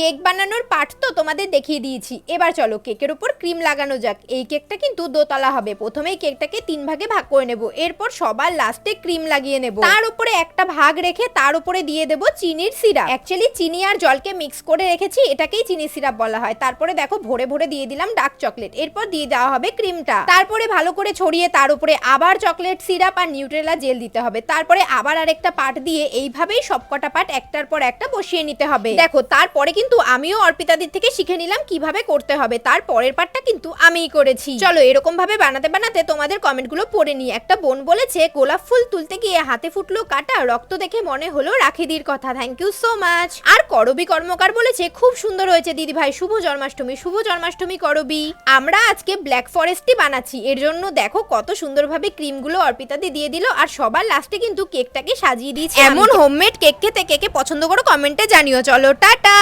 Cake বানানোর part তো তোমাদের দেখিয়ে দিয়েছি। এবার চলো কেকের উপর ক্রিম লাগানো যাক। এই কেকটা কিন্তু দোতলা হবে। প্রথমেই কেকটাকে তিন ভাগে ভাগ করে নেব। এরপর সবার লাস্টে ক্রিম লাগিয়ে নেব। তার উপরে একটা ভাগ রেখে তার উপরে দিয়ে দেব চিনির সিরাপ। অ্যাকচুয়ালি চিনি আর জলকে মিক্স করে রেখেছি, এটাকেই চিনি সিরাপ বলা হয়। তারপরে দেখো ভরে ভরে দিয়ে দিলাম ডার্ক চকলেট। এরপর দিয়ে দেওয়া হবে ক্রিমটা। তারপরে ভালো করে ছড়িয়ে তার উপরে আবার চকলেট সিরাপ আর নিউট্রেলা জেল দিতে হবে। তারপরে আবার আরেকটা পাট দিয়ে এইভাবেই সবকটা পাট একটার পর একটা বসিয়ে নিতে হবে। দেখো, তারপরে কিন্তু আমিও অর্পিতাদির থেকে শিখে নিলাম কীভাবে করতে হবে। তার পরের পার্টটা কিন্তু আমিই করেছি। চলো এরকম ভাবে বানাতে বানাতে তোমাদের কমেন্টগুলো পড়ে নিই। একটা বোন বলেছে গোলাপ ফুল তুলতে গিয়ে হাতে ফুটলো কাটা রক্ত দেখে মনে হলো রাখিদির কথা। থ্যাংক ইউ সো মাচ আর করবি কর্মকার বলেছে খুব সুন্দর হয়েছে দিদি ভাই শুভ জন্মাষ্টমী শুভ জন্মাষ্টমী করবি। আমরা আজকে ব্ল্যাক ফরেস্টই বানাচ্ছি। এর জন্য দেখো কত সুন্দরভাবে ক্রিমগুলো অর্পিতাদি দিয়ে দিল আর সবার লাস্টে কিন্তু কেকটাকে সাজিয়ে দিয়েছি। এমন হোমমেড কেক খেতে কে কে পছন্দ করো কমেন্টে জানিও। চলো টাটা!